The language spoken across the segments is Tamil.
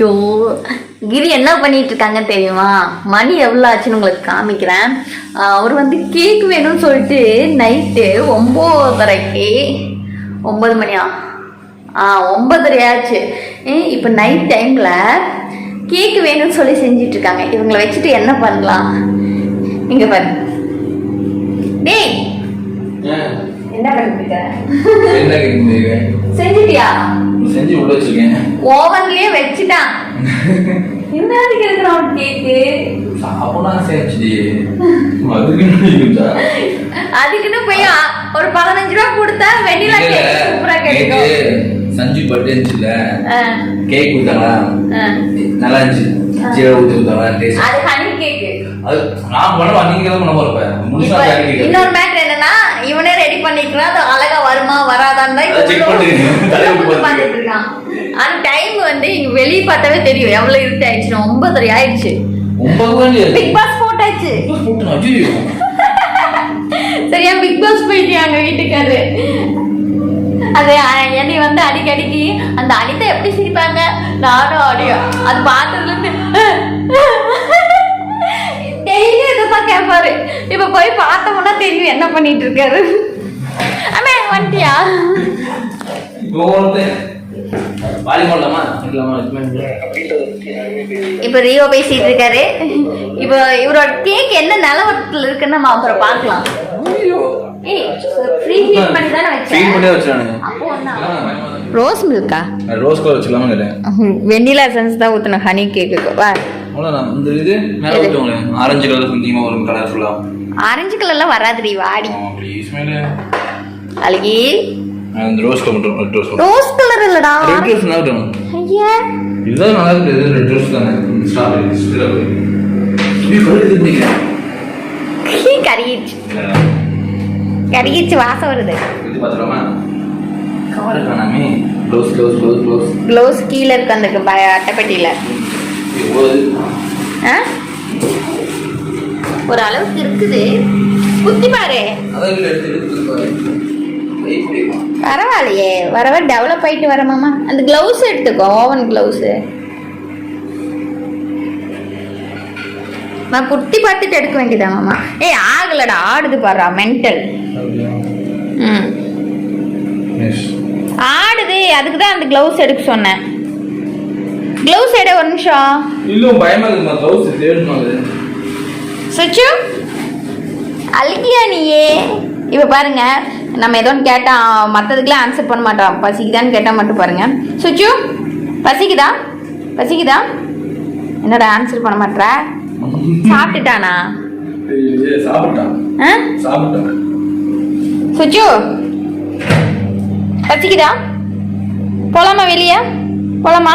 ஐயோ கிரி என்ன பண்ணிட்டு இருக்காங்க தெரியுமா? மணி எவ்வளோ ஆச்சுன்னு உங்களுக்கு காமிக்கிறேன். அவர் வந்து கேக் வேணும்னு சொல்லிட்டு நைட்டு ஒம்போதரைக்கு ஒன்பது மணியா? ஆ ஒன்பதரை ஆச்சு. இப்போ நைட் டைமில் கேக் வேணும்னு சொல்லி செஞ்சிட்டு இருக்காங்க இவங்களை வச்சுட்டு என்ன பண்ணலாம்? இங்க பாரு. டேய்? என்ன பண்ணிட்டு இருக்க? செஞ்சிட்டியா? செஞ்சு உள்ள வச்சிருக்கேன். ஓவன்லயே வச்சுட்டான். என்ன இருக்கிற ஒரு கேக்கு சாப்பிடா அதுக்கு இருக்குதா? அதுக்குன்னு போய் ஒரு பதினஞ்சு ரூபா கொடுத்தா வெண்ணிலா கேக் சூப்பரா கிடைக்கும். சஞ்சு பர்த்டே இருந்துச்சுல்ல? ஆ, கேக் கொடுத்தாங்களா. நல்லா இருந்துச்சு. ஜீரோ ஊத்தி கொடுத்தாங்களா டேஸ்ட் அது ஹனி கேக்கு அது நான் பண்ண அன்னைக்கு தான் பண்ண கேக் இன்னொரு மேட்டர் என்னன்னா இவனே ரெடி பண்ணிக்கிறான் அது அழகா வருமா இருக்கான் ஆனா டைம் வந்து இங்க வெளிய பார்த்தாவே தெரியும். எவ்வளவு இருட்டு ஆயிடுச்சு ஒன்பதரை ஆயிடுச்சு. ஒன்பது மணி பிக் பாஸ் போட்டாச்சு போட்டு சரியா பிக் பாஸ் போயிட்டியாங்க வீட்டுக்காரு அது? என்னை வந்து அடிக்கடிக்கு அந்த அனிதா எப்படி சிரிப்பாங்க? நானும் அடியும் அது பார்த்ததுல இருந்து டெய்லி இதுதான் கேட்பாரு இப்ப போய் பார்த்தோம்னா தெரியும் என்ன பண்ணிட்டு இருக்காரு. அம்மே வந்துட்டியா? இப்போ ரியோ பேசிட்டு இருக்காரு. இப்போ இவரோட கேக் என்ன நிலவரத்துல இருக்குன்னு நம்ம அப்புறம் பார்க்கலாம். ரோஸ் மில்கா ரோஸ் கலர் வச்சுக்கலாமா வெண்ணிலா எசன்ஸ் தான் ஊற்றின ஹனி கேக்கு வா. இந்த இது மேலே எது? ஊற்றுவாங்களே ஆரஞ்சு கலர் சம்திங்காக வரும் கலர் ஃபுல்லாக ஆரஞ்சு கலர்லாம் வராதுடி வாடி. ப்ளீஸ் மேலே அழகி. ரோஸ் கலர் மட்டும் ரெட் ரோஸ் ரோஸ் கலர் இல்லடா. ரெட் ரோஸ் ஐயா. இதுதான் நல்லா இருக்கு இது ரெட் ரோஸ் தானே? ஸ்ட்ராபெரி கலர் கருகிடுச்சு கருகிடுச்சு வாசம் வருது. இது பார்த்துலாமா cover காணாமே close close close close. Close கீழே இருக்கு அந்த அட்டைப்பெட்டியில். ஆ? ஒரு அளவுக்கு இருக்குது. குத்தி பாரு. அதான் எடுத்து எடுத்து பாரு. பரவாயில்லையே. வர வர டெவலப் ஆயிட்டு வர மாமா. அந்த க்ளவுஸ் எடுத்துக்கோ ஓவன் க்ளவுஸு நான் குத்தி பார்த்துட்டு எடுக்க வேண்டியதா மாமா? ஏய் ஆகலடா ஆடுது பாடுறா மென்டல் ம். ஆடுது அதுக்கு தான் அந்த க்ளவுஸ் எடுக்க சொன்னேன். க்ளவுஸ் எடு ஒரு நிமிஷம். இல்லை பயமா இருக்குமா க்ளவுஸ் தேடணும் சுச்சு அழுகியா நீயே? இப்போ பாருங்க நம்ம ஏதோ ஒன்று கேட்டால் மற்றதுக்கெல்லாம் ஆன்சர் பண்ண மாட்டோம் பசிக்குதான்னு கேட்டால் மட்டும் பாருங்க. சுச்சு பசிக்குதா? பசிக்குதா? என்னடா ஆன்சர் பண்ண மாட்ற? சாப்பிட்டுட்டானா? சுச்சு பசிக்குதா? போலாமா வெளியே? போலாமா?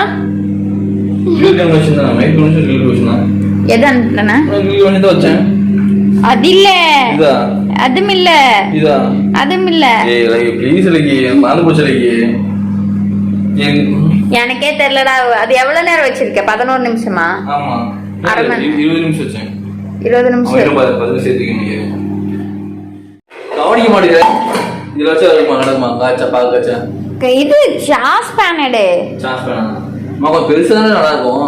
எது வச்சேன். அது இல்ல. அதுவும் இல்ல அதுவும் இல்ல எனக்கே தெரியலடா. அது எவ்வளவு நேரம் வச்சிருக்க? பதினோரு நிமிஷமா? ஆமா. அரை மணி. இரு- இருபது நிமிஷம் கவனிக்க மாட்டேங்குது இதுல வச்சு நடக்குமா காய்ச்சா பால் காய்ச்சா? இது சாஸ் பேனடு சான்ஸ் வேணாம் அம்மா பெருசா நல்லா இருக்கும்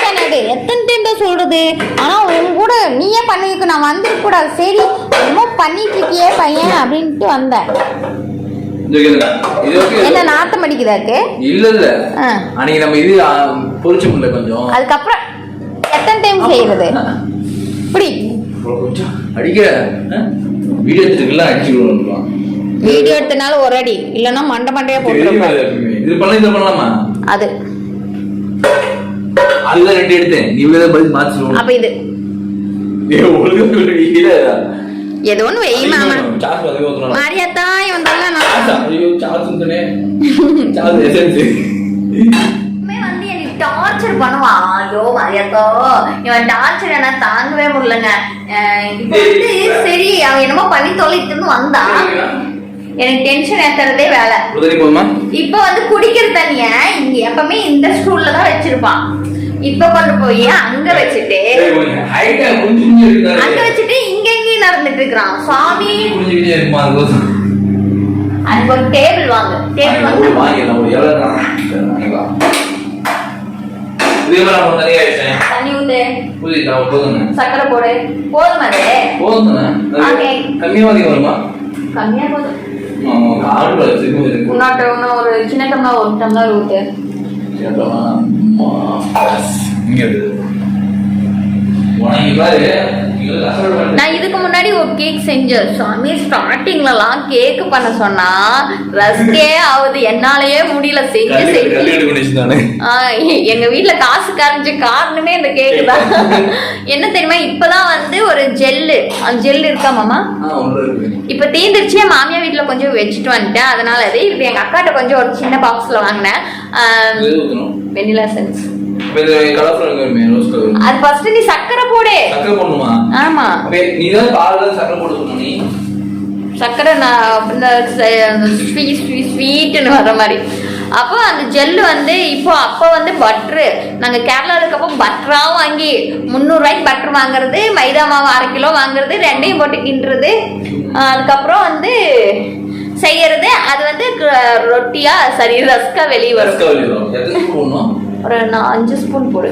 பேனடு எத்தனை டைம் தான் சொல்றது? ஆனா உன் கூட நீயே பண்ணிக்க நான் வந்திருக்க கூடாது. சரி என்னமோ பண்ணிட்டு இருக்கியே பையன் அப்படின்ட்டு வந்தேன். என்ன நாத்தம் அடிக்குதாக்கு இல்ல இல்ல. ஆ. அன்னைக்கு நம்ம இது ஆ, பொரிச்ச முடியல கொஞ்சம். அதுக்கப்புறம் எத்தனை டைம் செய்யறது? இப்படி அடிக்கிற வீடியோ எடுத்துக்கலாம் அடிச்சு விடுவோம் வீடியோ எடுத்தனால ஒரு அடி. இல்லைன்னா மண்டை மண்டையா எப்பவுமே? இது பண்ணலாம் இது பண்ணலாமா? அது. அதுதான் ரெண்டு எடுத்தேன். நீ வேற பதில் மாத்தி அப்ப இது. ஒழுங்கு ஏதோ ஒன்று வெய் மாமா. தான் நான்? ஐயோ சார்ஜ் உண்டனே சார்ஜ் எசன்ஸ் வந்து டார்ச்சர் பண்ணுவான் ஐயோ மரியாதோ இவன் டார்ச்சர் என்ன தாங்கவே முடியலங்க. வந்து சரி அவன் என்னமோ பண்ணி தொலைத்துன்னு வந்தான் எனக்கு டென்ஷன் ஏத்துறதே வேலை. இப்ப வந்து குடிக்கிற தண்ணிய இங்க எப்பவுமே இந்த ஸ்டூல்ல தான் வச்சிருப்பான். இப்ப கொண்டு போய் அங்க வச்சுட்டு அங்க வச்சுட்டு இங்க எங்கேயும் நடந்துட்டு இருக்கிறான். சுவாமி. அதுக்கு ஒரு டேபிள் வாங்க. டேபிள் வாங்கி சக்கரை போடு. போதும் அது? வருமா? கம்மியா போதும். உன்னாட்ட இன்னும் ஒரு சின்ன டம்ளர் ஒரு டம்ளர் ஊத்து. மாஸ் இங்க இருக்கு உனக்கு பாரு. நான் இதுக்கு முன்னாடி ஒரு கேக் செஞ்சேன். சாமி ஸ்டார்டிங்லலாம் கேக் பண்ண சொன்னா ரஸ்கே ஆகுது. என்னாலயே முடியல. செஞ்சு செஞ்சு. எங்க வீட்ல காசு கரைஞ்ச காரணமே இந்த கேக்கு தான். என்ன தெரியுமா? இப்பதான் வந்து ஒரு ஜெல்லு அந்த ஜெல் இருக்கா மாமா? இப்ப தீந்துருச்சு என் மாமியார் வீட்ல கொஞ்சம் வச்சுட்டு வந்துட்டேன். அதனால அது இப்ப எங்க அக்காட்ட கொஞ்சம் ஒரு சின்ன பாக்ஸ்ல வாங்கினேன். இது வெண்ணிலா சென்ஸ் இது கலர்ஃபுல் இருக்குமே ரோஸ் கலர் அது ஃபர்ஸ்ட் நீ சக்கரை போடு. சக்கரை போடணுமா? ஆமா. நீ தான் பால்ல சக்கரை சொன்ன நீ. சக்கரை நான் இந்த ஸ்வீட் ஸ்வீட் ஸ்வீட்டுன்னு வர்ற மாதிரி. அப்போ அந்த ஜெல்லு வந்து இப்போ அப்போ வந்து பட்ரு நாங்கள் கேரளாவில் இருக்கப்போ பட்டராகவும் வாங்கி முந்நூறுரூவாய்க்கு பட்டர் வாங்குறது மைதா மாவு அரை கிலோ வாங்குறது ரெண்டையும் போட்டு கிண்டுறது. அதுக்கப்புறம் வந்து செய்யறது. அது வந்து ரொட்டியா சரி ரஸ்கா வெளியே வரும். ஒரு நான் அஞ்சு ஸ்பூன் போடு.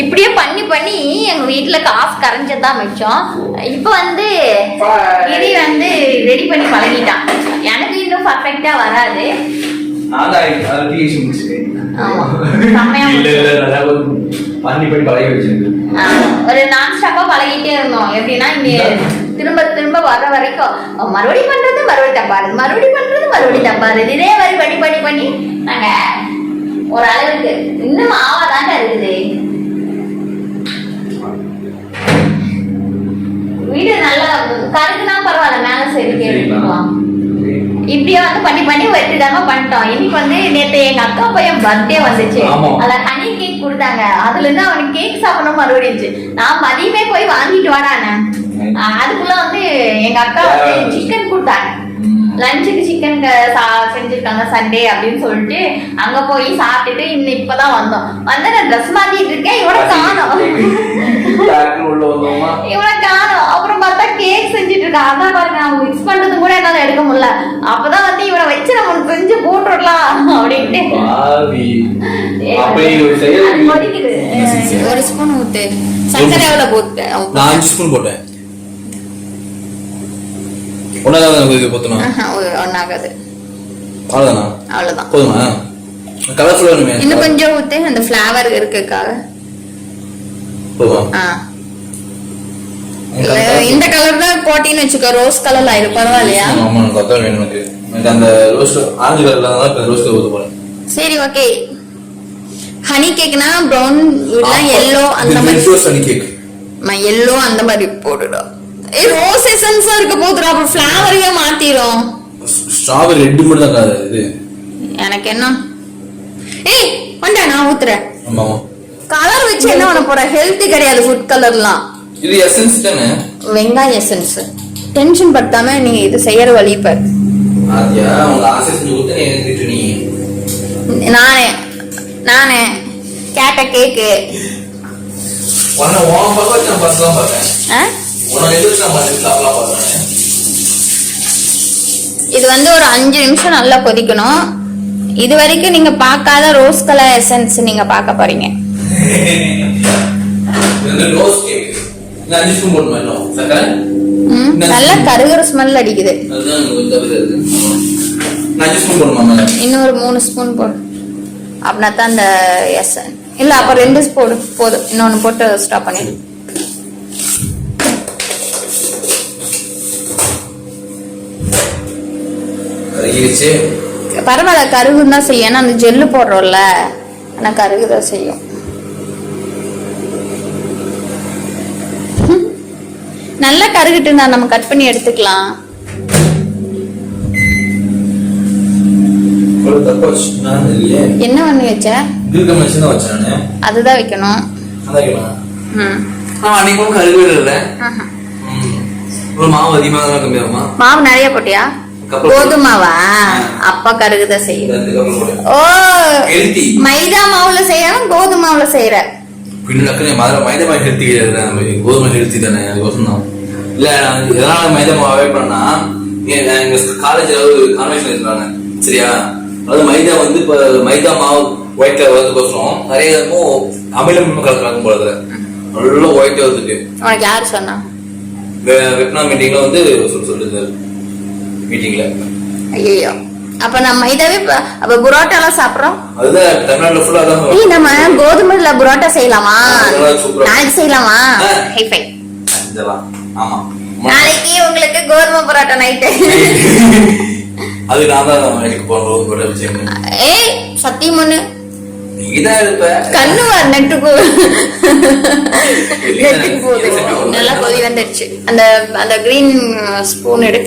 இப்படியே பண்ணி பண்ணி எங்க வீட்ல காசு கரைஞ்சதான் மிச்சம். இப்போ வந்து கிரி வந்து ரெடி பண்ணி பழகிட்டான். எனக்கு இன்னும் பர்ஃபெக்டா வராது. ஒரு நான் ஸ்டாப்பா பழகிட்டே இருந்தோம். எப்படின்னா இங்க திரும்ப திரும்ப வர்ற வரைக்கும் மறுபடியும் பண்றது மறுபடியும் தப்பாரு. மறுபடியும் பண்றது மறுபடியும் தப்பாரு. இதே மாதிரி பண்ணி பண்ணி பண்ணி நாங்க ஒரு அளவுக்கு இன்னும் ஆவாதாங்க இருக்குது. வீடு நல்லா கருக்குனா பரவாயில்ல மேல சைடு கேட்டுக்கலாம் இப்படியே வந்து பண்ணி பண்ணி வெற்றிடாம பண்ணிட்டோம். இன்னைக்கு வந்து நேத்து எங்க அக்கா பையன் பர்த்டே வந்துச்சு. அதுல ஹனி கேக் கொடுத்தாங்க. அதுல இருந்து அவனுக்கு கேக் சாப்பிடணும் மறுபடியும் நான் மதியமே போய் வாங்கிட்டு வாடானே அதுக்குள்ள வந்து எங்க அக்கா வந்து சிக்கன் கொடுத்தாங்க. லஞ்சுக்கு சிக்கன் செஞ்சிருக்காங்க சண்டே அப்படின்னு சொல்லிட்டு அங்க போய் சாப்பிட்டுட்டு இன்னும் இப்பதான் வந்தோம். வந்து நான் ட்ரெஸ் மாத்திட்டு இருக்கேன் இவனை காணோம். இவனை காணோம். அப்புறம் பார்த்தா கேக் செஞ்சுட்டு இருக்கான் அதான் பாருங்க அவங்க மிக்ஸ் பண்றது கூட என்னால எடுக்க முடியல. அப்பதான் வந்து இவனை வச்சு நம்ம செஞ்சு போட்டுடலாம் அப்படின்ட்டு. ஒரு ஸ்பூன் ஊத்து. சக்கரை எவ்வளவு போட்டு நான் அஞ்சு ஸ்பூன் போட்டேன். ஒன்னாதான் இது போத்தணும். ஒன்னாகாது அவ்வளோதானா அவ்வளவுதான்? போதுமா? கலர்ஃபுல்லாக வேணுமே. இன்னும் கொஞ்சம் ஊத்து அந்த ஃபிளேவர் இருக்குக்காக. போதுமா. இந்த கலர் தான் போட்டின்னு வச்சுக்கோ ரோஸ் கலர்ல இது பரவாயில்லையா? ஆமா எனக்கு அதான் வேணும் எனக்கு. எனக்கு அந்த ரோஸ் ஆரஞ்சு கலர்ல தான் இப்போ ரோஸ் கலர் ஊற்ற போறேன். சரி ஓகே ஹனி கேக்னா இல்ல எல்லோ அந்த மாதிரி. ரோஸ் ஹனி கேக் எல்லோ அந்த மாதிரி போட்டுடும் ஏய் ரோஸ் எசன்ஸா இருக்க போதுடா அப்புறம் ஃபிளவரையே மாத்திரும். ஸ்ட்ராபெரி ரெட் மட்டும் தான் காது இது. எனக்கு என்ன? ஏய் வண்டா நான் ஊத்துறேன். ஆமா கலர் வச்சு என்ன பண்ண போற? ஹெல்த்தி கிடையாது ஃபுட் கலர்லாம் இது எசன்ஸ் தானே? வெங்காய எசன்ஸ் டென்ஷன் படுத்தாம நீ இது செய்யற வழி பாரு ஆதியா உங்க ஆசை செஞ்சு கொடுத்து நீ எனக்கு நீ. நானே நானே கேட்ட கேக்கு. உன்னை உன் பக்கம் வச்சு நான் பார்த்து தான் பார்த்தேன் இது வந்து ஒரு அஞ்சு நிமிஷம் நல்லா கொதிக்கணும். இது வரைக்கும் நீங்க பார்க்காத ரோஸ் கலர் எசன்ஸ் நீங்க பார்க்க போறீங்க. ரோஸ் கேக் நான் அஞ்சு ஸ்பூன் போடணுமா இன்னும்? சக்கரை ம், நல்லா கருகிற ஸ்மெல் அடிக்குது. ஸ்பூன் இன்னும் ஒரு மூணு ஸ்பூன் போடு அப்படின்னா தான் அந்த எசன் இல்ல அப்ப ரெண்டு போடு போதும். இன்னொன்னு போட்டு ஸ்டாப் பண்ணிடு. கருகிருச்சு பரவாயில்ல கருகுன்னு தான் செய்யும். ஏன்னா அந்த ஜெல்லு போடுறோம்ல ஆனா கருகுதான் செய்யும். நல்லா கருகிட்டு இருந்தா நம்ம கட் பண்ணி எடுத்துக்கலாம். என்ன பண்ணி வச்ச? தான் அதுதான் வைக்கணும். மாவு தான் நிறைய போட்டியா? கோதுமாவா அப்பா கருகுதான் செய்யும். ஓ மைதா மாவுல செய்யணும் கோதுமை மாவுல செய்யற. பின்ன மதுரை மைதா மாவு ஹெல்த்தி கிடையாது கோதுமை ஹெல்த்தி தானே அதுக்கோசம் தான். இல்ல எதனால மைதா மாவு அவாய்ட் பண்ணா எங்க காலேஜ்ல ஒரு கான்வென்ஷன் இருக்காங்க சரியா? அதாவது மைதா வந்து இப்ப மைதா மாவு ஒயிட் கலர் வரதுக்கோசரம் நிறைய என்னமோ அமிலம் கலக்குறாங்க போல நல்லா ஒயிட் வரதுக்கு உனக்கு யாரு சொன்னா? வெப்னா மீட்டிங்ல வந்து சொல்லி சொல்லிருந்தாரு. மீட்டிங்ல ஐயோ அப்ப நம்ம மைதாவே ப- அப்ப புரோட்டா எல்லாம் சாப்பிடுறோம்? அதுதான் தமிழ்நாட்டுல ஃபுல்லா தான் ஏய் நம்ம கோதுமைல புரோட்டா செய்யலாமா. நாளைக்கு செய்யலாமா. ஹைஃபை இதெல்லாம் ஆமா. நாளைக்கு உங்களுக்கு கோதுமை புரோட்டா அது நான் தான் விஷயம் ஏய் சத்தியம் ஒண்ணு. நீதான் இருப்ப. கண்ணு வர நெட்டுக்கு நெட்டுக்கு போகுது நல்லா கொதி வந்துடுச்சு அந்த அந்த கிரீன் ஸ்பூன் எடு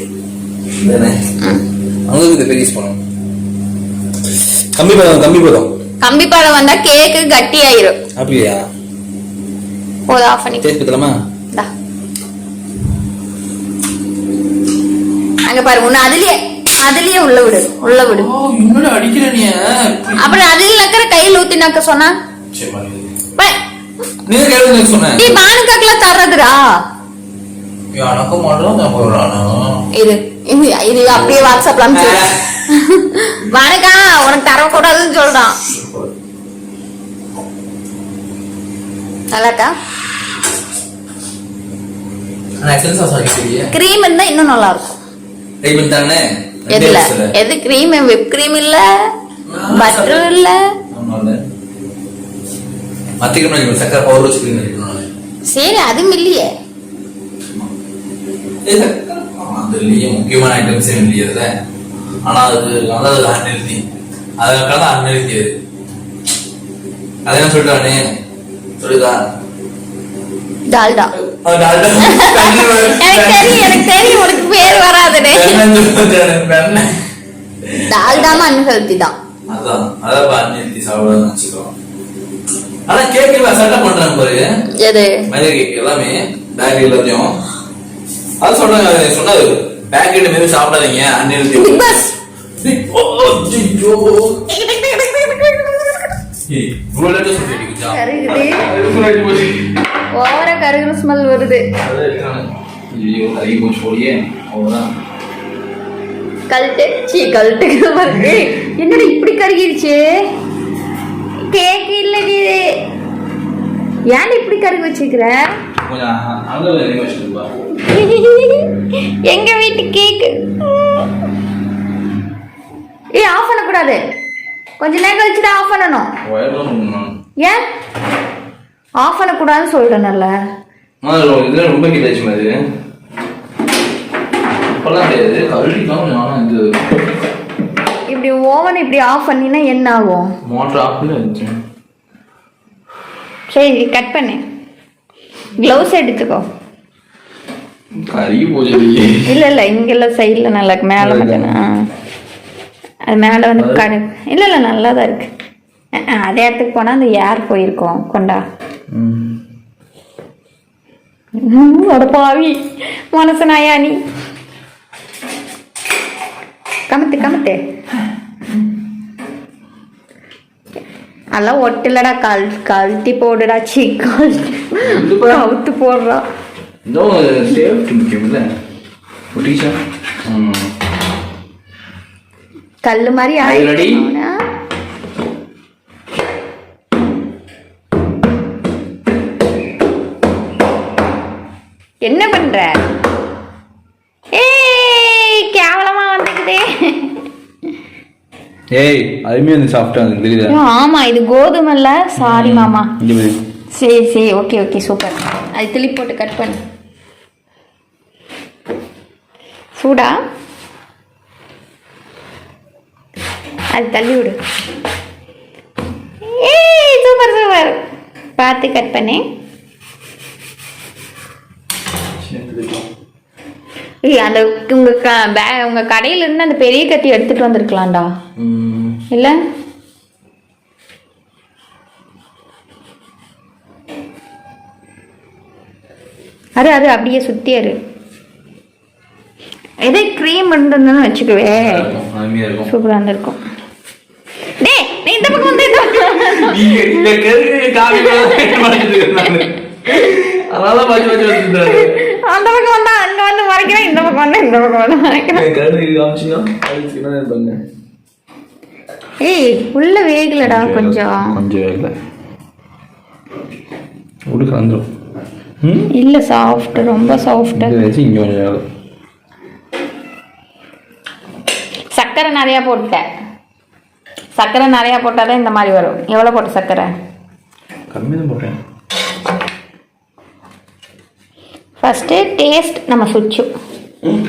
இந்த பெரிய ஸ்பூன் பதம் பதம். கம்பி பழம் வந்தா கேக்கு கட்டி ஆயிரும் அப்படியா? போதும் ஆஃப் பண்ணி டேஸ்ட் பத்தலாமா? இந்தா. அங்க பாரு உன்னை அதுலயே அதுலயே உள்ள விடு உள்ள விடு. அடிக்கிற நீ அப்புறம் அதுல கையில் ஊத்தினாக்க சொன்னா? சரி பண்ணு. பை. நீங்க கேள்வி எனக்கு சொன்னேன் டேய் பானுக்காக்கெல்லாம் தர்றதுடா. எனக்கு மட்டும் நான் போடுறானா இது இது இது அப்படியே வாட்ஸ்அப்ல அனுப்பிச்சு வணக்கா உனக்கு தரக்கூடாதுன்னு சொல்றான். நல்லாக்கா கிரீம் இருந்தா இன்னும் நல்லா இருக்கும் எதுல? எது கிரீம் விப் கிரீம் இல்ல? பட்டர் இல்ல? சக்கரை பவுடர் சரி அதுவும் இல்லையே. அதுலயே முக்கியமான ஐட்டம்ஸ் இல்லையதுல ஆனா அது அதாவது அன்ஹெல்தி அதுக்காக தான் அன்ஹெல்தி அது சொல்லிட்டானே. சொல்லுதா? டால்டா. எனக்கு தெரியும் எனக்கு தெரியும் உனக்கு பேர் வெண்ணெய். டால்டாம அன்ஹெல்தி தான். அதான். அதான் அன்ஹெல்தி சாப்பிடாதுன்னு வச்சுக்கோ ஆனா கேக் செட்டப் பண்றாங்க பாரு. எது? மைதா கேக் எல்லாமே. பேக்கரி எல்லாத்தையும். அது சொன்னாங்க சொன்னாரு பேக்கெட் மீது சாப்பிடாதீங்க அன்ஹெல்தி பிக் பாஸ் ஓவரா கருகுற ஸ்மெல் வருது. கல்ட்டு சீ கல்ட்டுக்கு வருது என்னடா இப்படி கருகிருச்சு? கேக் இல்லடி ஏன்டா இப்படி கருகு வச்சிருக்கிற? கொஞ்சம் அங்கே எங்க வீட்டு கேக்கு ஏ ஆஃப் பண்ணக்கூடாது. கொஞ்ச நேரம் கழிச்சு தான் ஆஃப் பண்ணணும். ஏன்? ஆஃப் பண்ணக்கூடாதுன்னு சொல்றேன்ல இதுல ரொம்ப கிட்டாச்சு மாதிரி. இப்பெல்லாம் கிடையாது கழுவிக்கலாம் நானும் இது. இப்படி ஓவன் இப்படி ஆஃப் பண்ணினா என்ன ஆகும்? மோட்டர் ஆஃப் சரி கட் பண்ணு. க்ளவுஸ் எடுத்துக்கோ. கறி இல்ல இல்ல இங்கெல்லாம் சைடுல நல்லா இருக்கு. மேல மட்டும். அது மேல வந்து கரு இல்ல இல்ல நல்லா தான் இருக்கு அதே இடத்துக்கு போனா அந்த ஏர் போயிருக்கோம் கொண்டா. பாவி. மனசனாயா நீ? கமத்து கமத்து. அதெல்லாம் ஒட்டுலடா கல் கழட்டி போடுடா சீ கழட்டி அவுத்து போடுறா. சேஃப்டி ஒட்டிச்சா ம். கல்லு மாதிரி? ஆயிடுச்சு. ஏய் அதுமே வந்து சாப்பிட்டா எனக்கு தெரியுதா ஆமா இது கோதுமைல சாரி மாமா. சரி சரி ஓகே ஓகே சூப்பர் அது திருப்பி போட்டு கட் பண்ணு. சூடா? அது தள்ளி விடு. ஏய் சூப்பர் சூப்பர் பார்த்து கட் பண்ணு. ஏய் அந்த உங்க க பே உங்க கடையில இருந்து அந்த பெரிய கத்தி எடுத்துட்டு வந்திருக்கலாம்டா. இல்ல? அது அது அப்படியே சுத்தி அரு. இதே க்ரீம் இருந்ததுன்னு வச்சுக்குவே. சூப்பரா இருந்திருக்கும். டேய் நீ இந்த பக்கம் வந்து. அந்த பக்கம் வந்தா அங்க வந்து மறைக்கிறேன் இந்த பக்கம் வந்தா இந்த பக்கம் வந்து மறைக்கிறேன். ஏய் உள்ள வேகலடா கொஞ்சம் கொஞ்சம். வேகல. உள்ள கலந்துரும் இல்ல சாஃப்ட் ரொம்ப சாஃப்ட் இங்கே வச்சு இங்கே கொஞ்சம் வேகலை. சர்க்கரை நிறையா போட்டேன் சர்க்கரை நிறையா போட்டால் தான் இந்த மாதிரி வரும். எவ்வளோ போட்ட சர்க்கரை கம்மி தான் போட்டேன். ஃபஸ்ட்டு டேஸ்ட் நம்ம சுச்சு.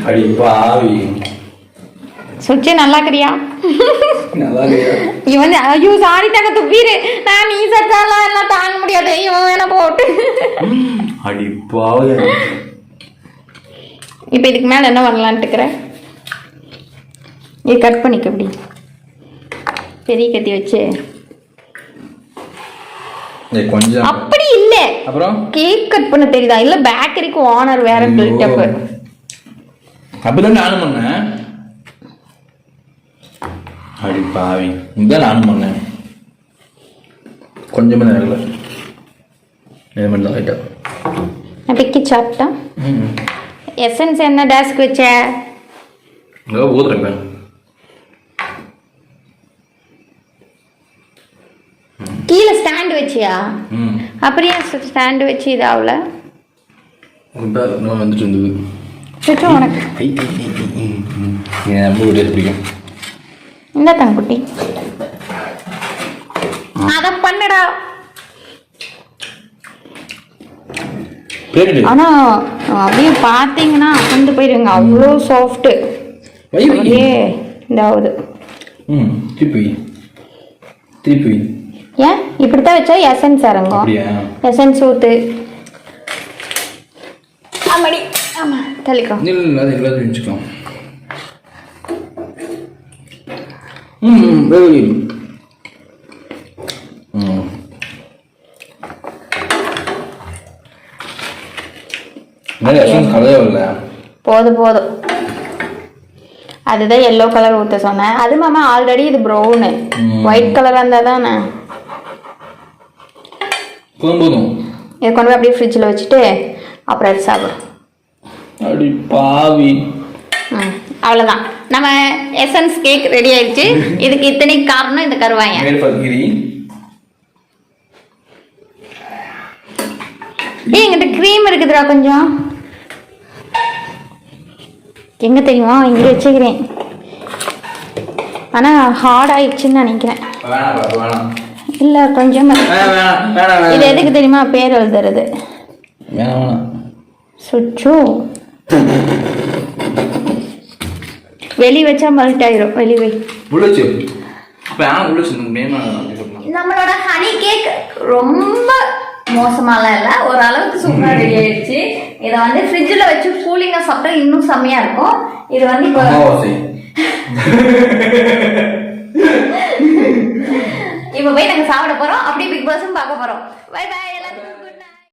அடி பாவி. சுச்சு நல்லா கறியா நல்லா இல்லையா இவன் ஐயோ சாரி தக்க துப்பீரு. நான் நீ சச்சாலாம் எல்லாம் தாங்க முடியாது. இவன் வேணா போட்டு. அடி பாவி. இப்போ இதுக்கு மேலே என்ன பண்ணலான்ட்டு இருக்கிறேன் இது கட் பண்ணிக்க இப்படி பெரிய கத்தி வச்சு. அப்படி இல்லை. அப்புறம்? கேக் கட் பண்ண தெரியுதா? இல்ல பேக்கரிக்கு ஓனர் வேற பில்டப் அப்படிதான் நானும் பண்ணேன். அடி பாவி இதான் நானும் பண்ணேன் கொஞ்சமே நேரில் இது மட்டும் லைட்டாக பிக்கி சாப்பிட்டா எசன்ஸ் என்ன டேஸ்க் வச்ச ஊதுறேன் கீழே ஸ்டாண்ட் வச்சியா அப்படியே ஸ்டாண்ட் வச்சு இன்னும் வந்துட்டு இருந்தது உனக்கு இந்த தங்குட்டி. அத பண்ணுடா. ஆனா அப்படியே பார்த்தீங்கன்னா அசந்து போயிருங்க. அவ்வளோ சாஃப்ட் அப்படியே இதாகுது. ம் திருப்பி வை. திருப்பி வை. ஏன்? இப்படித்தான் வச்சா எசன்ஸ் இறங்கும் எசன்ஸ் ஊத்து. ஆமாடி. ஆமா தள்ளிக்கோ இல்லை இல்லை அது எல்லாத்தையும் வச்சுக்கலாம் ம் ம், வை, வை. ம் நிறைய எசன்ஸ் கலவே வரல. போதும் போதும். அதுதான் எல்லோ கலர் ஊற்ற சொன்னேன். அது மாமா ஆல்ரெடி இது ப்ரௌனு. ஒயிட் கலராக இருந்தால் தானே? போதும் இதை கொண்டு போய் அப்படியே ஃப்ரிட்ஜில் வச்சுட்டு அப்புறம் எடுத்து சாப்பிடும் அடி பாவி. அவ்வளோதான் நம்ம எசன்ஸ் கேக் ரெடி ஆயிடுச்சு. இதுக்கு இத்தனை காரணம் இந்த பகிரி ஏய் எங்கிட்ட க்ரீம் இருக்குதுடா கொஞ்சம். எங்க தெரியுமா? இங்கே வச்சுக்கிறேன். ஆனால் ஹார்ட் ஆயிடுச்சுன்னு நினைக்கிறேன். இல்லை கொஞ்சம் இது எதுக்கு தெரியுமா? பேர் எழுதுறது. சுச்சு. வெளி வச்சா மல்ட் ஆயிரும். வெளி வை. உள்ளச்சு. அப்போ ஏன் உள்ளச்சு? மேமா நம்மளோட ஹனி கேக் ரொம்ப மோசமாலாம் இல்லை. ஓரளவுக்கு சூப்பராக ரெடி ஆயிடுச்சு. இதை வந்து ஃப்ரிட்ஜில் வச்சு கூலிங்காக சாப்பிட்டா இன்னும் செம்மையாக இருக்கும். இது வந்து இப்போ இப்போ போய் நாங்கள் சாப்பிட போகிறோம் அப்படியே பிக் பாஸும் பார்க்க போகிறோம்